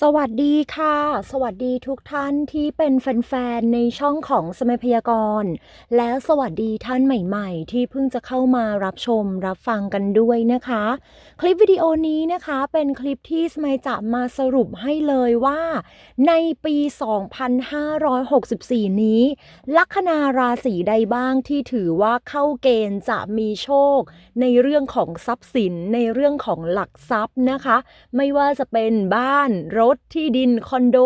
สวัสดีค่ะ สวัสดีทุกท่านที่เป็นแฟนๆ ในช่องของสมัยพยากรณ์ แล้วสวัสดีท่านใหม่ๆ ที่เพิ่งจะเข้ามารับชมรับฟังกันด้วยนะคะ คลิปวิดีโอนี้นะคะเป็นคลิปที่สมัยจะมาสรุปให้เลยว่า ในปี 2564 นี้ ลัคนาราศีใดบ้างที่ถือว่าเข้าเกณฑ์จะมีโชค ในเรื่องของทรัพย์สินในเรื่องของหลักทรัพย์นะคะ ไม่ว่าจะเป็นบ้านรถที่ดินคอนโด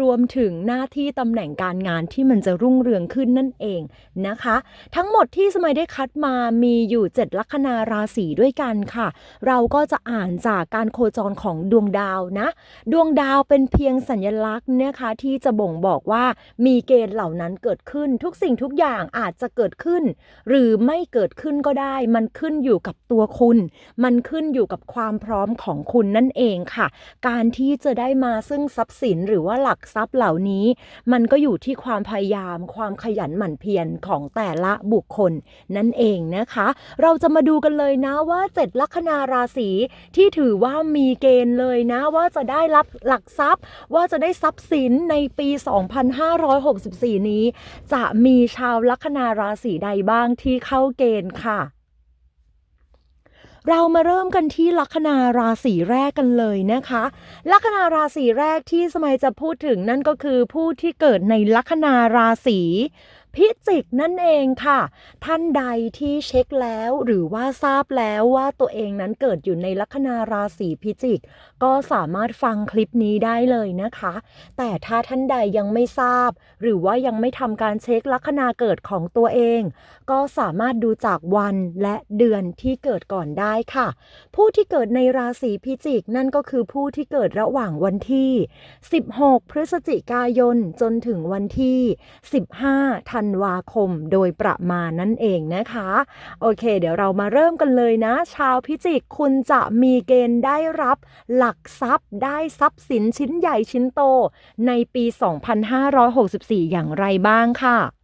รวมถึงหน้าที่ตำแหน่งการงานที่มันจะรุ่งเรืองขึ้นนั่นเองนะคะ ทั้งหมดที่สมัยได้คัดมามีอยู่ 7 ลัคนาราศีด้วยกันค่ะ เราก็จะอ่านจากการโคจรของดวงดาวนะ ดวงดาวเป็นเพียงสัญลักษณ์นะคะที่จะบ่งบอกว่ามีเกณฑ์เหล่านั้นเกิดขึ้นทุกสิ่งทุกอย่างอาจจะเกิดขึ้น หรือไม่เกิดขึ้นก็ได้ มันขึ้นอยู่กับตัวคุณ มันขึ้นอยู่กับความพร้อมของคุณนั่นเองค่ะ การที่จะได้มาซึ่งทรัพย์สินหรือว่าหลักทรัพย์เหล่านี้ มันก็อยู่ที่ความพยายาม ความขยันหมั่นเพียรของแต่ละบุคคลนั่นเองนะคะ เราจะมาดูกันเลยนะว่าเจ็ดลัคนาราศีที่ถือว่ามีเกณฑ์เลยนะว่าจะได้รับหลักทรัพย์ ว่าจะได้ทรัพย์สินในปี 2564 นี้ จะมีชาวลัคนาราศีใดบ้างที่เข้าเกณฑ์ค่ะ เรามาเริ่มกันที่ลัคนาราศีแรกกันเลยนะคะ ลัคนาราศีแรกที่สมัยจะพูดถึงนั่นก็คือผู้ที่เกิดในลัคนาราศี พิจิกนั่นเองค่ะ ท่านใดที่เช็คแล้วหรือว่าทราบแล้วว่าตัวเองนั้นเกิดอยู่ในลัคนาราศีพิจิก ก็สามารถฟังคลิปนี้ได้เลยนะคะ แต่ถ้าท่านใดยังไม่ทราบ หรือว่ายังไม่ทำการเช็คลัคนาเกิดของตัวเอง ก็สามารถดูจากวันและเดือนที่เกิดก่อนได้ค่ะ ผู้ที่เกิดในราศีพิจิกนั่นก็คือผู้ที่เกิดระหว่างวันที่ 16 พฤศจิกายนจนถึงวันที่ 15 ธันวาคมโดยประมาณนั่นเองนะคะ โอเค เดี๋ยวเรามาเริ่มกันเลยนะ ชาวพิจิกคุณจะมีเกณฑ์ได้รับหลักทรัพย์ได้ทรัพย์สินชิ้นใหญ่ชิ้นโต ในปี 2564 อย่างไรบ้างค่ะ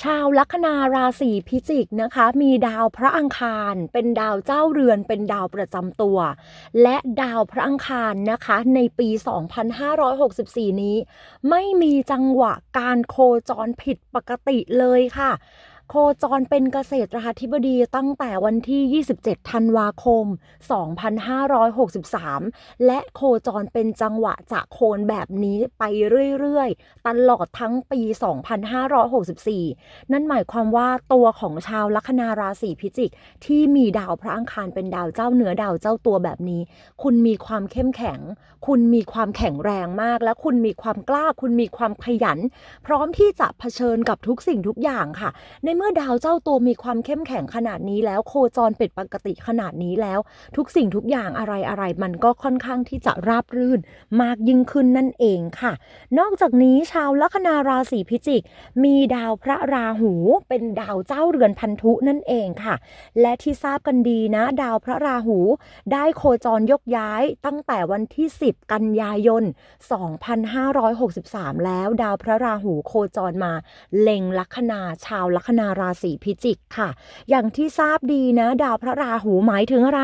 ชาวลัคนาราศีพิจิกนะคะ มีดาวพระอังคาร เป็นดาวเจ้าเรือนเป็นดาวประจำตัว และดาวพระอังคารนะคะ ในปี 2564 นี้ ไม่มีจังหวะการโคจรผิดปกติเลยค่ะ โคจรเป็นเกษตรธิบดีตั้งแต่วันที่ 27 ธันวาคม 2563 และโคจรเป็นจังหวะจะโคนแบบนี้ไปเรื่อยๆ ตลอดทั้งปี 2564 นั่นหมายความว่าตัวของชาวลัคนาราศีพิจิก ที่มีดาวพระอังคารเป็นดาวเจ้าเหนือดาวเจ้าตัวแบบนี้ คุณมีความเข้มแข็ง คุณมีความแข็งแรงมาก และคุณมีความกล้า คุณมีความขยัน พร้อมที่จะเผชิญกับทุกสิ่งทุกอย่างค่ะ ในเมื่อดาวเจ้าตัวมีความเข้มแข็งขนาดนี้แล้ว โคจรเป็นปกติขนาดนี้แล้ว ทุกสิ่งทุกอย่างอะไรอะไรมันก็ค่อนข้างที่จะราบรื่น มากยิ่งขึ้นนั่นเองค่ะ นอกจากนี้ชาวลัคนาราศีพิจิก มีดาวพระราหู เป็นดาวเจ้าเรือนพันธุนั่นเองค่ะ และที่ทราบกันดีนะ ดาวพระราหู ได้โคจรยกย้ายตั้งแต่วันที่ 10 กันยายน 2563 แล้วดาวพระราหูโคจรมา เล็งลัคนาชาวลัคนาราศีพิจิกค่ะ อย่างที่ทราบดีนะ ดาวพระราหูหมายถึงอะไร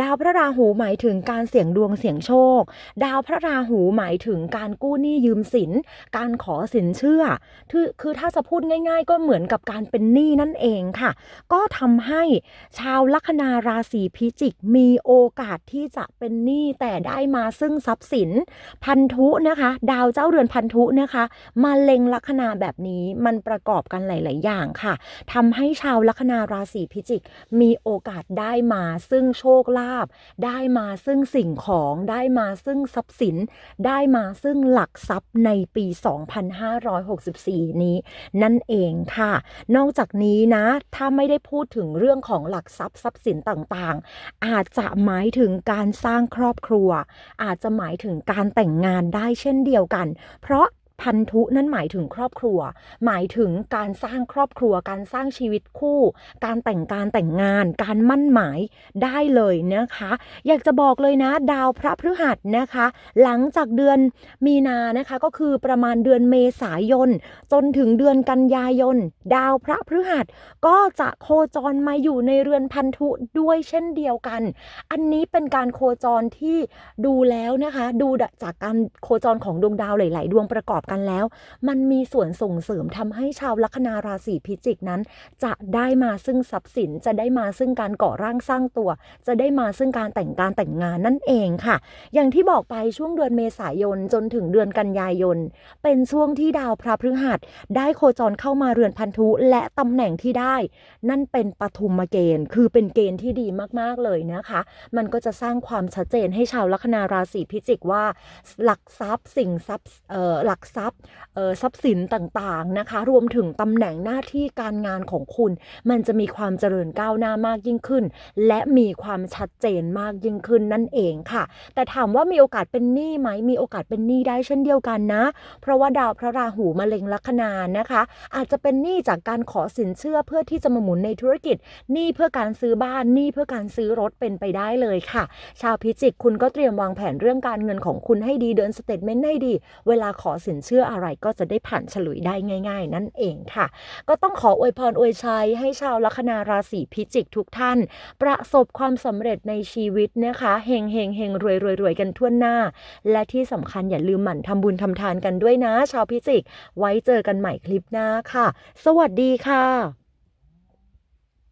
ดาวพระราหูหมายถึงการเสี่ยงดวงเสี่ยงโชค ดาวพระราหูหมายถึงการกู้หนี้ยืมสิน การขอสินเชื่อคือคือถ้าจะพูดง่าย ๆ ก็เหมือนกับการเป็นหนี้นั่นเองค่ะ ก็ทำให้ชาวลัคนาราศีพิจิกมีโอกาสที่จะเป็นหนี้แต่ได้มาซึ่งทรัพย์สิน พันธุนะคะ ดาวเจ้าเรือนพันธุนะคะ มาเล็งลัคนาแบบนี้มันประกอบกันหลาย ๆ อย่างค่ะทำให้ชาวลัคนาราศีพิจิก มีโอกาสได้มาซึ่งโชคลาภได้มาซึ่งสิ่งของได้มาซึ่งทรัพย์สิน ได้มาซึ่งหลักทรัพย์ในปี 2564 นี้ นั่นเองค่ะ นอกจากนี้นะ ถ้าไม่ได้พูดถึงเรื่องของหลักทรัพย์ทรัพย์สินต่างๆ อาจจะหมายถึงการสร้างครอบครัว อาจจะหมายถึงการแต่งงานได้เช่นเดียวกัน เพราะ พันธุนั่นหมายถึงครอบครัว หมายถึงการสร้างครอบครัว การสร้างชีวิตคู่ การแต่งการแต่งงาน การมั่นหมายได้เลยนะคะ อยากจะบอกเลยนะ ดาวพระพฤหัสนะคะ หลังจากเดือนมีนานะคะก็คือประมาณเดือนเมษายน จนถึงเดือนกันยายน ดาวพระพฤหัสก็จะโคจรมาอยู่ในเรือนพันธุด้วยเช่นเดียวกัน อันนี้เป็นการโคจรที่ดูแล้วนะคะ ดูจากการโคจรของดวงดาวหลาย ๆ ดวงประกอบกันแล้ว มันมีส่วนส่งเสริมทำให้ชาวลัคนาราศีพิจิกนั้น จะได้มาซึ่งทรัพย์สินจะได้มาซึ่งการก่อร่างสร้างตัว จะได้มาซึ่งการแต่งการแต่งงานนั่นเองค่ะ อย่างที่บอกไปช่วงเดือนเมษายนจนถึงเดือนกันยายน เป็นช่วงที่ดาวพระพฤหัสได้โคจรเข้ามาเรือนพันธุและตำแหน่งที่ได้ นั่นเป็นปฐุมเกณฑ์ คือเป็นเกณฑ์ที่ดีมากๆเลยนะคะ มันก็จะสร้างความชัดเจนให้ชาวลัคนาราศีพิจิกว่า หลักทรัพย์สิ่งทรัพย์หลักทรัพย์เอ่อทรัพย์สินต่างๆนะคะ รวมถึงตำแหน่งหน้าที่การงานของคุณ มันจะมีความเจริญก้าวหน้ามากยิ่งขึ้น และมีความชัดเจนมากยิ่งขึ้นนั่นเองค่ะ แต่ถามว่ามีโอกาสเป็นหนี้ไหมมีโอกาสเป็นหนี้ได้เช่นเดียวกันนะ เพราะว่าดาวพระราหูมาเล็งลัคนานะคะ อาจจะเป็นหนี้จากการขอสินเชื่อเพื่อที่จะมาหมุนในธุรกิจหนี้เพื่อการซื้อบ้านหนี้เพื่อการซื้อรถเป็นไปได้เลยค่ะ ชาวพิจิกคุณก็เตรียมวางแผนเรื่องการเงินของคุณให้ดีเดินสเตทเมนต์ให้ดี เวลาขอสินเชื่อชื่ออะไรก็จะได้ผ่านฉลุยได้ง่าย ๆ นั่นเองค่ะ ก็ต้องขออวยพรอวยชัยให้ชาวลัคนาราศีพิจิกทุกท่าน ประสบความสำเร็จในชีวิตนะคะเฮงเฮงเฮงรวยรวยรวยกันทั่วหน้า และที่สำคัญอย่าลืมหมั่นทำบุญทำทานกันด้วยนะ ชาวพิจิก ไว้เจอกันใหม่คลิปหน้าค่ะ สวัสดีค่ะ